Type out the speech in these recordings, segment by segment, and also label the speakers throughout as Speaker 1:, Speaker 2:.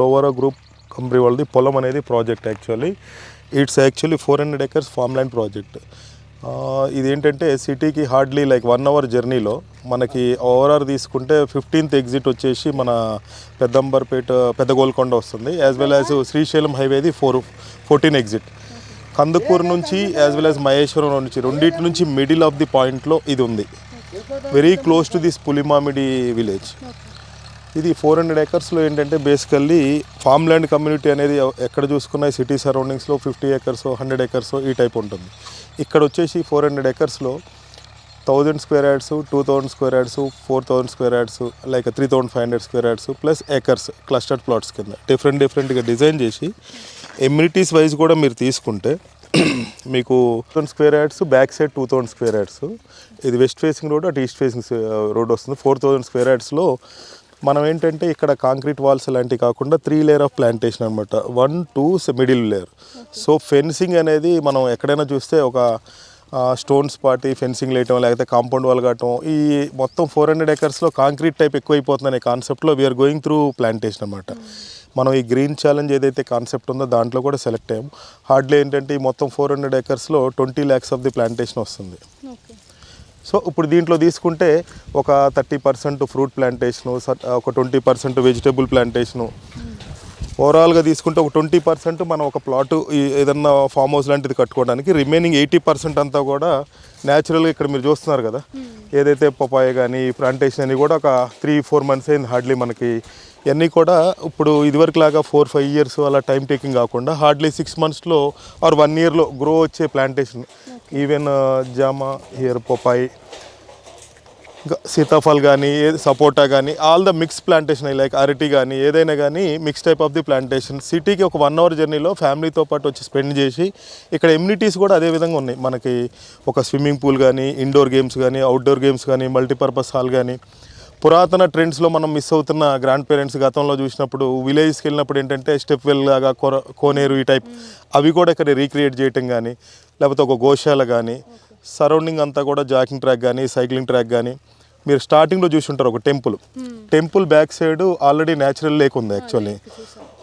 Speaker 1: Lower group company వాళ్ళది. పొలం అనేది project actually. It's actually four hundred acres farm land project. ఇది ఏంటంటే సిటీకి హార్డ్లీ లైక్ వన్ అవర్ జర్నీలో మనకి ఓవరాల్ తీసుకుంటే ఫిఫ్టీన్త్ ఎగ్జిట్ వచ్చేసి మన పెద్దంబర్పేట పెద్ద గోల్కొండ వస్తుంది. యాజ్ వెల్ యాజ్ శ్రీశైలం హైవేది ఫోర్ ఫోర్టీన్ ఎగ్జిట్. కందుకూరు నుంచి యాజ్ వెల్ యాజ్ మహేశ్వరం నుంచి రెండింటి నుంచి మిడిల్ ఆఫ్ ది పాయింట్లో ఇది ఉంది. Very close to this Pulimamidi village. ఇది ఫోర్ హండ్రెడ్ ఏకర్స్లో ఏంటంటే బేసికల్లీ ఫామ్ ల్యాండ్ కమ్యూనిటీ అనేది ఎక్కడ చూసుకున్న సిటీ సరౌండింగ్స్లో ఫిఫ్టీ ఏకర్స్ హండ్రెడ్ ఏకర్స్ ఈ టైప్ ఉంటుంది. ఇక్కడ వచ్చేసి four hundred ఏకర్స్లో thousand square yards two thousand square yards four thousand square yards like three thousand five hundred square yards plus acres clustered plots కింద. Different డిఫరెంట్గా design చేసి amenities wise కూడా మీరు తీసుకుంటే మీకు thousand square yards back side two thousand square yards ఇది west facing road అటు east facing road వస్తుంది. ఫోర్ థౌసండ్ స్క్వేర్ యార్డ్స్లో మనం ఏంటంటే ఇక్కడ కాంక్రీట్ వాల్స్ లాంటివి కాకుండా త్రీ లేయర్ ఆఫ్ ప్లాంటేషన్ అనమాట one two middle layer. So fencing అనేది మనం ఎక్కడైనా చూస్తే ఒక స్టోన్స్ పాటి ఫెన్సింగ్ వేయటం లేకపోతే కాంపౌండ్ వాల్ కట్టడం ఈ మొత్తం ఫోర్ హండ్రెడ్ ఎకర్స్లో కాంక్రీట్ టైప్ ఎక్కువైపోతుంది అనే కాన్సెప్ట్లో వీఆర్ గోయింగ్ త్రూ ప్లాంటేషన్ అనమాట మనం ఈ గ్రీన్ ఛాలెంజ్ ఏదైతే కాన్సెప్ట్ ఉందో దాంట్లో కూడా సెలెక్ట్ అయ్యాం. హార్డ్లీ ఏంటంటే ఈ మొత్తం four hundred ఎకర్స్లో twenty lakhs of the plantation వస్తుంది. సో ఇప్పుడు దీంట్లో తీసుకుంటే ఒక థర్టీ పర్సెంట్ ఫ్రూట్ ప్లాంటేషను ఒక ట్వంటీ పర్సెంట్ వెజిటేబుల్ ప్లాంటేషను. ఓవరాల్గా తీసుకుంటే ఒక ట్వంటీ పర్సెంట్ మనం ఒక ప్లాట్ ఏదన్నా ఫామ్ హౌస్ లాంటిది కట్టుకోవడానికి రిమైనింగ్ ఎయిటీ పర్సెంట్ అంతా కూడా న్యాచురల్గా ఇక్కడ మీరు చూస్తున్నారు కదా. ఏదైతే పపాయ కానీ ప్లాంటేషన్ అని కూడా ఒక త్రీ ఫోర్ మంత్స్ అయింది హార్డ్లీ మనకి. ఇవన్నీ కూడా ఇప్పుడు ఇదివరకు లాగా ఫోర్ ఫైవ్ ఇయర్స్ అలా టైం టేకింగ్ కాకుండా హార్డ్లీ సిక్స్ మంత్స్లో ఆర్ వన్ ఇయర్లో గ్రో వచ్చే ప్లాంటేషన్. ఈవెన్ జామ హియర్ పొపాయి సీతాఫల్ కానీ సపోటా కానీ all the mix plantation like అరటి కానీ ఏదైనా కానీ mix type of the plantation. సిటీకి ఒక వన్ అవర్ జర్నీలో ఫ్యామిలీతో పాటు వచ్చి స్పెండ్ చేసి ఇక్కడ ఎమ్యూనిటీస్ కూడా అదే విధంగా ఉన్నాయి. మనకి ఒక స్విమ్మింగ్ పూల్ కానీ ఇండోర్ గేమ్స్ కానీ అవుట్డోర్ గేమ్స్ కానీ మల్టీపర్పస్ హాల్ కానీ పురాతన ట్రెండ్స్లో మనం మిస్ అవుతున్న గ్రాండ్ పేరెంట్స్ గతంలో చూసినప్పుడు విలేజ్కి వెళ్ళినప్పుడు ఏంటంటే స్టెప్ వెల్ లాగా కొర కోనేరు ఈ టైప్ అవి కూడా ఇక్కడ రీక్రియేట్ చేయటం కానీ లేకపోతే ఒక గోశాల కానీ సరౌండింగ్ అంతా కూడా జాకింగ్ ట్రాక్ కానీ సైక్లింగ్ ట్రాక్ కానీ మీరు స్టార్టింగ్లో చూసి ఉంటారు ఒక temple. Temple back side already natural lake ఉంది యాక్చువల్లీ.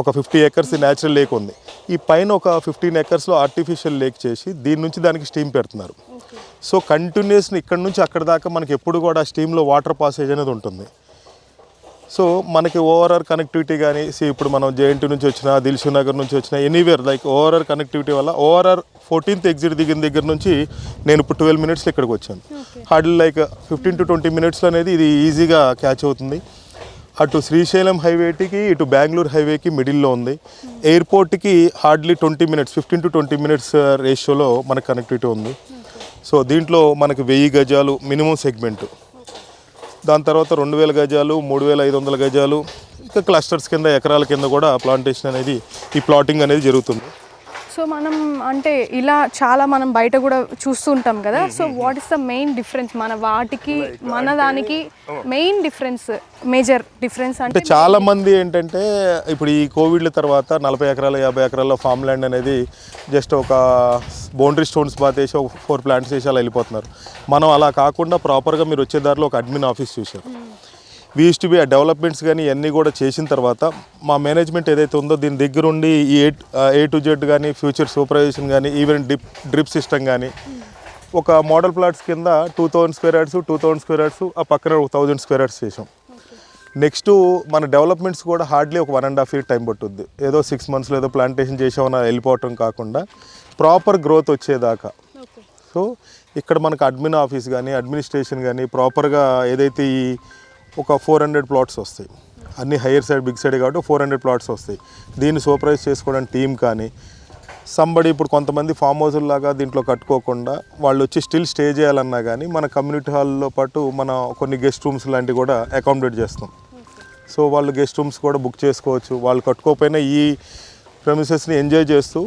Speaker 1: ఒక ఫిఫ్టీ ఎకర్స్ న్యాచురల్ లేక్ ఉంది. ఈ పైన ఒక ఫిఫ్టీన్ ఎకర్స్లో ఆర్టిఫిషియల్ లేక్ చేసి దీని నుంచి దానికి స్టీమ్ పెడుతున్నారు. సో కంటిన్యూస్ ఇక్కడ నుంచి అక్కడ దాకా మనకి ఎప్పుడు కూడా స్టీమ్లో వాటర్ పాసేజ్ అనేది ఉంటుంది. సో మనకి ఓవరాల్ కనెక్టివిటీ కానీ see ఇప్పుడు మనం జేఎన్టీ నుంచి వచ్చిన దిల్షు నగర్ నుంచి వచ్చిన ఎనీవేర్ లైక్ ఓవరాల్ కనెక్టివిటీ వల్ల ఓవరాల్ ఫోర్టీన్త్ ఎగ్జిట్ దిగిన దగ్గర నుంచి నేను ఇప్పుడు ట్వెల్వ్ మినిట్స్లో ఇక్కడికి వచ్చాను. Hardly like fifteen to twenty మినిట్స్లో అనేది ఇది ఈజీగా క్యాచ్ అవుతుంది. అటు శ్రీశైలం హైవేకి ఇటు బెంగళూరు హైవేకి మిడిల్లో ఉంది. ఎయిర్పోర్ట్కి hardly twenty minutes fifteen to twenty minutes రేషియోలో మనకు కనెక్టివిటీ ఉంది. సో దీంట్లో మనకి వెయ్యి గజాలు మినిమం సెగ్మెంట్ దాని తర్వాత రెండు వేల గజాలు మూడు వేల ఐదు వందల గజాలు ఇంకా క్లస్టర్స్ కింద ఎకరాల కింద కూడా ప్లాంటేషన్ అనేది ఈ ప్లాటింగ్ అనేది జరుగుతుంది.
Speaker 2: సో మనం అంటే ఇలా చాలా మనం బయట కూడా చూస్తూ ఉంటాం కదా. So what is the main difference మన వాటికి మన దానికి మెయిన్ డిఫరెన్స్ మేజర్ డిఫరెన్స్
Speaker 1: అంటే చాలా మంది ఏంటంటే ఇప్పుడు ఈ కోవిడ్ల తర్వాత నలభై ఎకరాల యాభై ఎకరాల ఫామ్ ల్యాండ్ అనేది జస్ట్ ఒక బౌండరీ స్టోన్స్ బాతేసి ఒక ఫోర్ ప్లాంట్స్ వేసి అలా వెళ్ళిపోతున్నారు. మనం అలా కాకుండా ప్రాపర్గా మీరు వచ్చే దారిలో ఒక అడ్మిన్ ఆఫీస్ వీస్ టు బి ఆ డెవలప్మెంట్స్ కానీ ఇవన్నీ కూడా చేసిన తర్వాత మా మేనేజ్మెంట్ ఏదైతే ఉందో దీని దగ్గర ఉండి ఈ ఏ ఏ టు జెడ్ కానీ ఫ్యూచర్ సూపర్వైజేషన్ కానీ ఈవెన్ డిప్ డ్రిప్ సిస్టమ్ కానీ ఒక మోడల్ ప్లాట్స్ కింద two thousand square yards two thousand square yards ఆ పక్కన ఒక థౌజండ్ స్క్వేర్ యార్డ్స్ చేసాం నెక్స్ట్ మన డెవలప్మెంట్స్ కూడా హార్డ్లీ ఒక one and half year time పట్టుద్ది. ఏదో సిక్స్ మంత్స్లో ఏదో ప్లాంటేషన్ చేసామని వెళ్ళిపోవటం కాకుండా ప్రాపర్ గ్రోత్ వచ్చేదాకా. సో ఇక్కడ మనకు అడ్మిన్ ఆఫీస్ కానీ అడ్మినిస్ట్రేషన్ కానీ ప్రాపర్గా ఏదైతే ఈ ఒక ఫోర్ హండ్రెడ్ ప్లాట్స్ వస్తాయి. అన్ని హైయర్ సైడ్ బిగ్ సైడ్ కాబట్టి ఫోర్ హండ్రెడ్ ప్లాట్స్ వస్తాయి. దీన్ని సూపర్వైజ్ చేసుకోవడానికి టీం కానీ సంబడి ఇప్పుడు కొంతమంది ఫామ్ హౌస్ లాగా దీంట్లో కట్టుకోకుండా వాళ్ళు వచ్చి స్టిల్ స్టే చేయాలన్నా కానీ మన కమ్యూనిటీ హాల్లో పాటు మన కొన్ని గెస్ట్ రూమ్స్ లాంటివి కూడా అకామిడేట్ చేస్తాం. సో వాళ్ళు గెస్ట్ రూమ్స్ కూడా బుక్ చేసుకోవచ్చు. వాళ్ళు కట్టుకోకపోయినా ఈ ప్రెమిసెస్ని ఎంజాయ్ చేస్తూ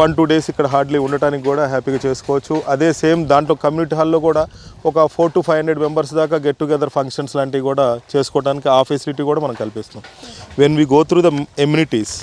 Speaker 1: వన్ టూ డేస్ ఇక్కడ హార్డ్లీ ఉండటానికి కూడా హ్యాపీగా చేసుకోవచ్చు. అదే సేమ్ దాంట్లో కమ్యూనిటీ హాల్లో కూడా ఒక four to five hundred members దాకా గెట్ టుగెదర్ ఫంక్షన్స్ లాంటివి కూడా చేసుకోవడానికి ఆ ఫెసిలిటీ కూడా మనం కల్పిస్తాం when we go through the amenities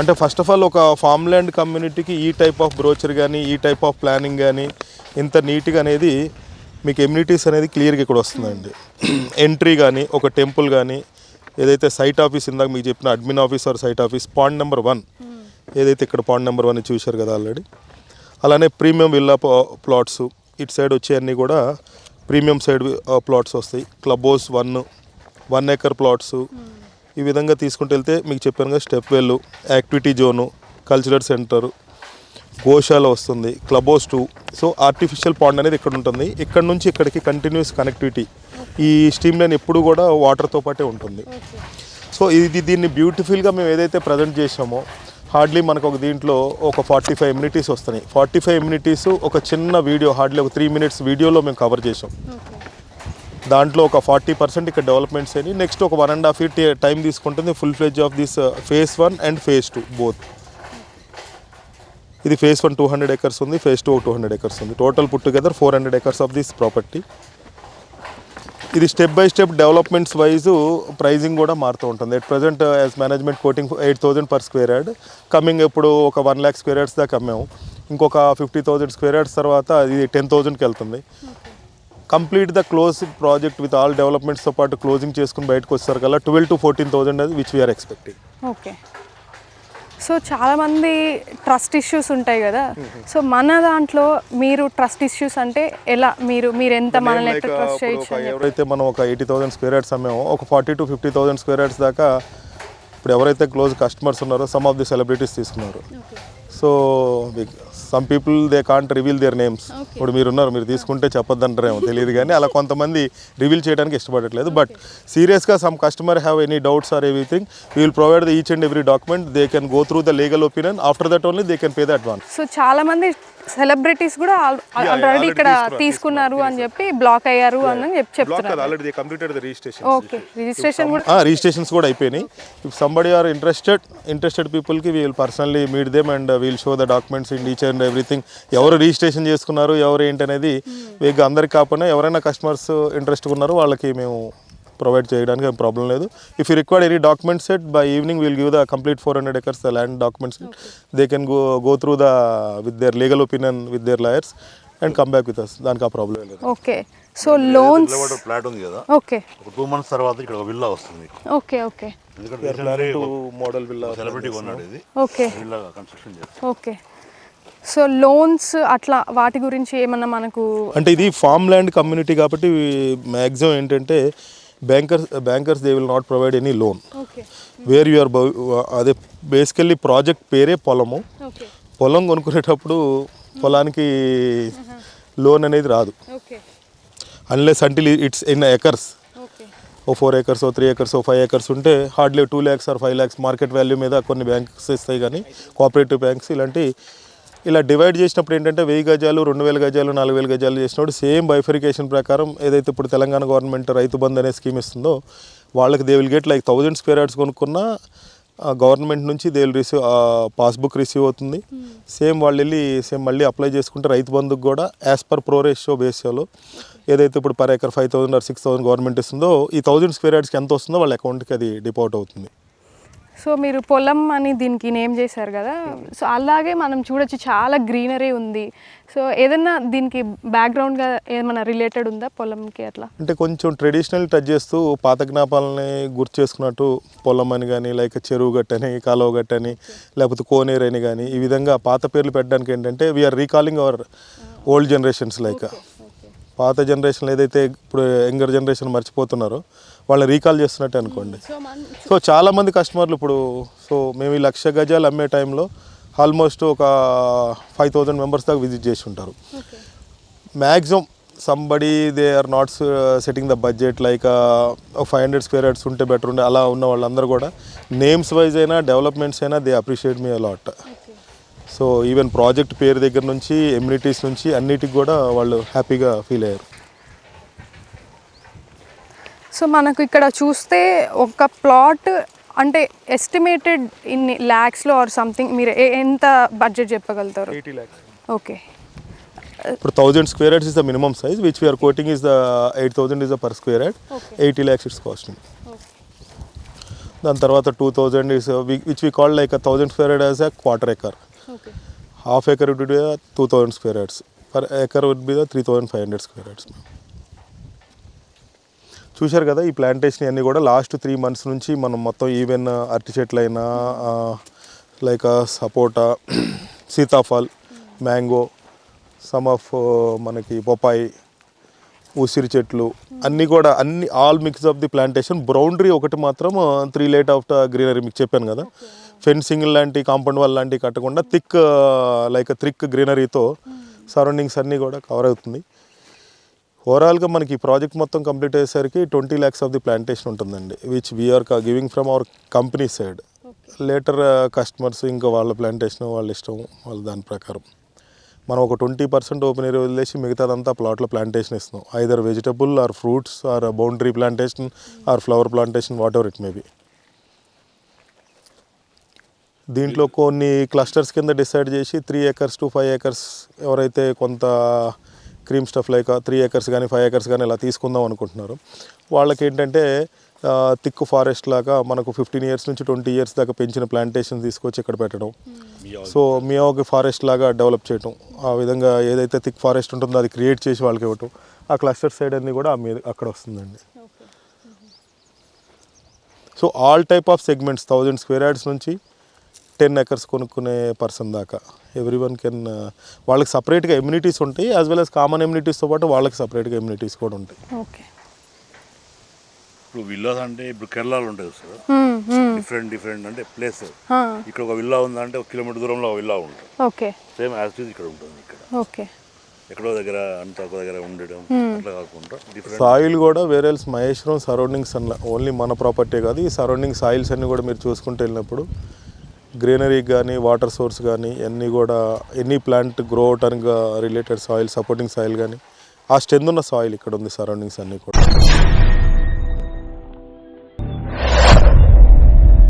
Speaker 1: అంటే ఫస్ట్ ఆఫ్ ఆల్ ఒక ఫామ్ ల్యాండ్ కమ్యూనిటీకి ఈ టైప్ ఆఫ్ బ్రోచర్ కానీ ఈ టైప్ ఆఫ్ ప్లానింగ్ కానీ ఇంత నీట్గా అనేది మీకు ఎమ్యూనిటీస్ అనేది క్లియర్గా ఇక్కడ వస్తుందండి. ఎంట్రీ కానీ ఒక టెంపుల్ కానీ ఏదైతే సైట్ ఆఫీస్ ఇందాక మీకు చెప్పిన admin office or site office point number one ఏదైతే ఇక్కడ పాయింట్ నెంబర్ వన్ చూశారు కదా ఆల్రెడీ అలానే ప్రీమియం విల్లా ప్లాట్స్ ఇటు సైడ్ వచ్చే అన్నీ కూడా ప్రీమియం సైడ్ ప్లాట్స్ వస్తాయి. Club house one one acre plots ఈ విధంగా తీసుకుంటూ వెళ్తే మీకు చెప్పాను కదా step well activity zone cultural centre గోశాల వస్తుంది club house two so artificial pond అనేది ఇక్కడ ఉంటుంది. ఇక్కడ నుంచి ఇక్కడికి కంటిన్యూస్ కనెక్టివిటీ ఈ స్టీమ్ లైన్ ఎప్పుడు కూడా వాటర్తో పాటే ఉంటుంది. సో ఇది దీన్ని బ్యూటిఫుల్గా మేము ఏదైతే ప్రజెంట్ చేసామో హార్డ్లీ మనకు ఒక దీంట్లో ఒక ఫార్టీ ఫైవ్ ఇమ్యూనిటీస్ వస్తున్నాయి. ఫార్టీ ఫైవ్ ఇమ్యూనిటీస్ ఒక చిన్న వీడియో హార్డ్లీ ఒక త్రీ మినిట్స్ వీడియోలో మేము కవర్ చేసాం దాంట్లో ఒక ఫార్టీ పర్సెంట్ ఇక్కడ డెవలప్మెంట్స్ అయినాయి. నెక్స్ట్ ఒక one and half year time తీసుకుంటుంది. Full fledge of this phase one and phase two both ఇది phase one two hundred acres ఉంది phase two two hundred acres ఉంది. Total put together four hundred acres of this property ఇది step by step developments wise pricing కూడా మారుతూ ఉంటుంది. At present as management quoting eight thousand per square yard coming ఇప్పుడు ఒక one lakh square yards దాకా అమ్మాము. ఇంకొక fifty thousand square yards తర్వాత ఇది టెన్ థౌజండ్కి వెళ్తుంది. Complete the close project with all డెవలప్మెంట్స్తో పాటు క్లోజింగ్ చేసుకుని బయటకు వచ్చేసరికల్లా ట్వెల్వ్ టు ఫోర్టీన్ థౌజండ్ అది which we're expecting
Speaker 2: okay so చాలామంది ట్రస్ట్ ఇష్యూస్ ఉంటాయి కదా. సో మన దాంట్లో మీరు ట్రస్ట్ ఇష్యూస్ అంటే ఎలా? మీరు మీరు ఎంత మనల్ని ఎట్లా ట్రస్ట్ చేయొచ్చు.
Speaker 1: ఎవరైతే మనం ఒక ఎయిటీ థౌసండ్ స్క్వేర్ యార్డ్స్ అమ్మామో ఒక forty to fifty thousand square yards దాకా ఇప్పుడు ఎవరైతే క్లోజ్ కస్టమర్స్ ఉన్నారో సమ్ ఆఫ్ ది సెలబ్రిటీస్ తీసుకున్నారు. So some people they can't reveal their names ఇప్పుడు మీరు ఉన్నారు మీరు తీసుకుంటే చెప్పొద్దంటారేమో తెలియదు కానీ అలా కొంతమంది రివీల్ చేయడానికి ఇష్టపడట్లేదు. బట్ సీరియస్గా some customer have any doubts or everything we will provide the each and every document they can go through the legal opinion after that only they can pay the advance
Speaker 2: so చాలా మంది celebrities కూడా already ఇక్కడ
Speaker 1: తీసుకున్నారు,
Speaker 2: అని చెప్పి black అయ్యారు అని చెప్పి చెప్తున్నారు. ఓకే రిజిస్ట్రేషన్ కూడా
Speaker 1: రిజిస్ట్రేషన్స్ కూడా అయిపోయినాయి. If somebody are interested interested పీపుల్కి we'll personally meet them and we'll show the documents in each and everything ఎవరు రిజిస్ట్రేషన్ చేసుకున్నారు ఎవరు ఏంటి అనేది వేగ అందరికి కాకపోయినా ఎవరైనా కస్టమర్స్ ఇంట్రెస్ట్ ఉన్నారో వాళ్ళకి మేము ప్రొవైడ్ చేయడానికి ఏం ప్రాబ్లం లేదు. If you required any document set by evening will give the complete four hundred acres the land documents they can go go through the with their legal opinion with their lawyers and come back with us దానికి ఆ problem లేదు.
Speaker 2: Okay so loans
Speaker 3: flat ఉంది కదా.
Speaker 2: Okay
Speaker 3: ఒక two months తర్వాత ఇక్కడ ఒక villa వస్తుంది
Speaker 2: ఓకే ఓకే
Speaker 3: ఎందుకంటే
Speaker 1: మోడల్ విల్లా
Speaker 3: సెలబ్రిటీ కొన్నాడు ఇది.
Speaker 2: ఓకే
Speaker 3: విల్లా కన్స్ట్రక్షన్ చేస్తాం
Speaker 2: ఓకే సో లోన్స్ అట్లా వాటి గురించి ఏమన్నా మనకు
Speaker 1: అంటే ఇది ఫామ్ ల్యాండ్ కమ్యూనిటీ కాబట్టి మ్యాక్సిమం ఏంటంటే bankers bankers they will not provide any loan where you're అదే బేసికల్లీ ప్రాజెక్ట్ పేరే పొలము. పొలం కొనుక్కునేటప్పుడు పొలానికి లోన్ అనేది రాదు. Unless until it's in acres oh four acres ఓ త్రీ ఏకర్స్ ఓ ఫైవ్ ఏకర్స్ ఉంటే hardly two lakhs or five lakhs market value మీద కొన్ని బ్యాంక్స్ ఇస్తాయి కానీ కోఆపరేటివ్ బ్యాంక్స్ ఇలాంటి ఇలా డివైడ్ చేసినప్పుడు ఏంటంటే వెయ్యి గజాలు రెండు వేల గజాలు నాలుగు వేల గజాలు చేసినప్పుడు సేమ్ బైఫరికేషన్ ప్రకారం ఏదైతే ఇప్పుడు తెలంగాణ గవర్నమెంట్ రైతు బంధు అనే స్కీమ్ ఇస్తుందో వాళ్ళకి they will get like thousand square yards కొనుక్కున్న గవర్నమెంట్ నుంచి they will receive passbook receive అవుతుంది. సేమ్ వాళ్ళు వెళ్ళి సేమ్ మళ్ళీ అప్లై చేసుకుంటే రైతు బంధుకు కూడా యాజ్ పర్ ప్రో రేషియో బేసియోలో ఏదైతే ఇప్పుడు per acre five thousand or six thousand government ఇస్తుందో ఈ థౌజండ్ స్క్వేర్ యార్డ్స్కి ఎంత వస్తుందో వాళ్ళ అకౌంట్కి అది డిపాజిట్ అవుతుంది.
Speaker 2: సో మీరు పొలం అని దీనికి నేమ్ చేశారు కదా. సో అలాగే మనం చూడొచ్చు చాలా గ్రీనరీ ఉంది. సో ఏదైనా దీనికి బ్యాక్గ్రౌండ్గా ఏమైనా రిలేటెడ్ ఉందా పొలంకి అట్లా?
Speaker 1: అంటే కొంచెం ట్రెడిషనల్ టచ్ చేస్తూ పాత జ్ఞాపాలని గుర్తు చేసుకున్నట్టు పొలం అని కానీ లైక్ చెరువు గట్టని కాలువ గట్టని లేకపోతే కోనేరు అని కానీ ఈ విధంగా పాత పేర్లు పెట్టడానికి ఏంటంటే we're recalling our old generations like పాత జనరేషన్ ఏదైతే ఇప్పుడు యంగర్ జనరేషన్ మర్చిపోతున్నారో వాళ్ళని రీకాల్ చేస్తున్నట్టు అనుకోండి.
Speaker 2: సో మన
Speaker 1: సో చాలామంది కస్టమర్లు ఇప్పుడు సో మేము ఈ లక్ష గజాలు అమ్మే టైంలో ఆల్మోస్ట్ ఒక ఫైవ్ థౌజండ్ మెంబర్స్ దాకా విజిట్ చేసి ఉంటారు. Maximum somebody they are not setting the budget like five hundred square yards ఉంటే బెటర్ ఉండే అలా ఉన్న వాళ్ళందరూ కూడా నేమ్స్ వైజ్ అయినా డెవలప్మెంట్స్ అయినా they appreciate me a lot so even project పేరు దగ్గర నుంచి ఎమ్యూనిటీస్ నుంచి అన్నిటికి కూడా వాళ్ళు హ్యాపీగా ఫీల్ అయ్యారు.
Speaker 2: సో మనకు ఇక్కడ చూస్తే ఒక ప్లాట్ అంటే ఎస్టిమేటెడ్ ఇన్ని ల్యాక్స్లో ఆర్ సంథింగ్ మీరు ఎంత బడ్జెట్ చెప్పగలుగుతారు?
Speaker 1: Eighty lakhs
Speaker 2: okay.
Speaker 1: ఇప్పుడు thousand square yards is the minimum size which we're quoting is the eight thousand is the per square yard. Eighty lakhs it's costing దాని తర్వాత two thousand is which we call like thousand square yard as a quarter acre half acre would be two thousand square yards per acre would be the three thousand five hundred square yards చూశారు కదా ఈ plantation అన్నీ కూడా last three months నుంచి మనం మొత్తం even అరటి చెట్లైనా like sapota sitaphal mango some of మనకి బొప్పాయి ఉసిరి చెట్లు అన్నీ కూడా అన్ని all mix of the plantation boundary ఒకటి మాత్రం three late of the greenery మీకు చెప్పాను కదా. ఫెన్సింగ్ లాంటి కాంపౌండ్ వాల్ లాంటివి కట్టకుండా థిక్ లైక్ థిక్ గ్రీనరీతో సరౌండింగ్స్ అన్నీ కూడా కవర్ అవుతుంది. ఓవరాల్గా మనకి ఈ ప్రాజెక్ట్ మొత్తం కంప్లీట్ అయ్యేసరికి twenty lakhs of the plantation ఉంటుందండి which we're giving from our company side later customers ఇంకా వాళ్ళ ప్లాంటేషన్ వాళ్ళ ఇష్టం వాళ్ళ దాని ప్రకారం. మనం ఒక ట్వంటీ పర్సెంట్ ఓపెన్ ఏరియా వదిలేసి మిగతాదంతా ప్లాట్లో ప్లాంటేషన్ ఇస్తున్నాం. Either vegetable or fruits or boundary plantation or flower plantation whatever it may be దీంట్లో కొన్ని క్లస్టర్స్ కింద డిసైడ్ చేసి three acres to five acres ఎవరైతే కొంత cream stuff like three acres కానీ ఫైవ్ ఏకర్స్ కానీ ఇలా తీసుకుందాం అనుకుంటున్నారు. వాళ్ళకి ఏంటంటే థిక్ ఫారెస్ట్ లాగా మనకు ఫిఫ్టీన్ ఇయర్స్ నుంచి ట్వంటీ ఇయర్స్ దాకా పెంచిన ప్లాంటేషన్ తీసుకొచ్చి ఇక్కడ పెట్టడం. సో మియాకి ఫారెస్ట్ లాగా డెవలప్ చేయటం. ఆ విధంగా ఏదైతే థిక్ ఫారెస్ట్ ఉంటుందో అది క్రియేట్ చేసి వాళ్ళకి ఇవ్వటం. ఆ క్లస్టర్ సైడ్ అన్ని కూడా ఆ మీద అక్కడ వస్తుందండి. So all type of segments thousand square yards నుంచి టెన్ ఎకర్స్ కొనుక్కునే పర్సన్ దాకా. ఎవ్రీ వన్ కెన్ వాళ్ళకి సపరేట్గా ఎమ్యూనిటీస్ ఉంటాయి యాజ్ వెల్ as కామన్ ఎమ్యూనిటీస్తో పాటు వాళ్ళకి సపరేట్గా ఎమ్యూనిటీస్ కూడా ఉంటాయి.
Speaker 2: ఓకే.
Speaker 3: ఇప్పుడు విల్లాస్ అంటే ఇప్పుడు కేరళలో ఉంటాయి సార్. డిఫరెంట్ డిఫరెంట్ అంటే ప్లేస్ ఇక్కడ ఒక విల్లా ఉందంటే ఒక కిలోమీటర్ దూరంలో ఒక విల్లా ఉంటుంది.
Speaker 2: ఓకే.
Speaker 3: సేమ్ యాజ్ ఇట్ ఇక్కడ ఉంటుంది ఇక్కడ.
Speaker 2: ఓకే.
Speaker 3: ఎక్కడో దగ్గర అంత ఒక దగ్గర ఉండడం అట్లా కాకుండా డిఫరెంట్
Speaker 1: సాయిల్ కూడా వేరే మహేశ్వరం సరౌండింగ్స్ అన్న ఓన్లీ మన ప్రాపర్టీ కాదు ఈ సరౌండింగ్ సాయిల్స్ అన్ని కూడా మీరు చూసుకుంటూ వెళ్ళినప్పుడు గ్రీనరీ కానీ వాటర్ సోర్స్ కానీ అన్నీ కూడా ఎనీ ప్లాంట్ గ్రో అవటానికి రిలేటెడ్ సాయిల్ సపోర్టింగ్ సాయిల్ కానీ ఆ స్ట్రెంత్ ఉన్న సాయిల్ ఇక్కడ ఉంది సరౌండింగ్స్ అన్నీ కూడా.